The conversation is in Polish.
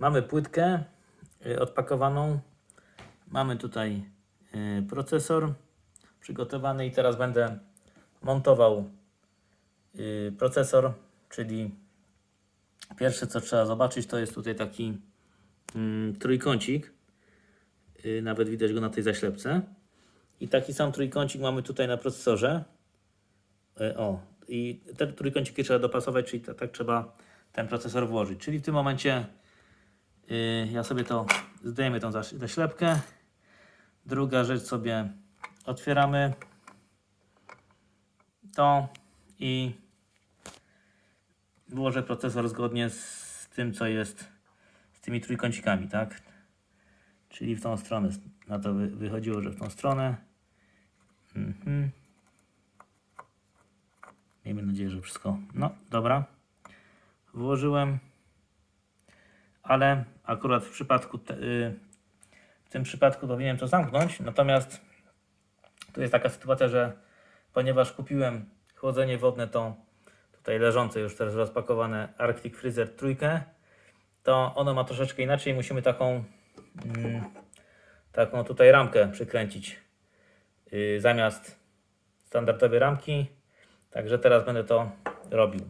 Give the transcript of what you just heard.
Mamy płytkę y, odpakowaną. Mamy tutaj y, procesor przygotowany i teraz będę montował y, procesor, czyli pierwsze co trzeba zobaczyć to jest tutaj taki mm, trójkącik. Nawet widać go na tej zaślepce. I taki sam trójkącik mamy tutaj na procesorze. O, i te trójkąciki trzeba dopasować, czyli ta- tak trzeba ten procesor włożyć. Czyli w tym momencie y, ja sobie to zdejmę tą zaś- zaślepkę. Druga rzecz sobie otwieramy to i włożę procesor zgodnie z tym, co jest z tymi trójkącikami, tak? Czyli w tą stronę. Na to wy- wychodziło, że w tą stronę. Mhm. Miejmy nadzieję, że wszystko. No, dobra. Włożyłem. Ale akurat w przypadku te, y, w tym przypadku powinienem to zamknąć. Natomiast tu jest taka sytuacja, że ponieważ kupiłem chłodzenie wodne, to tutaj leżące już teraz rozpakowane Arctic Freezer trójkę, to ono ma troszeczkę inaczej. Musimy taką mm, taką tutaj ramkę przykręcić yy, zamiast standardowej ramki. Także teraz będę to robił.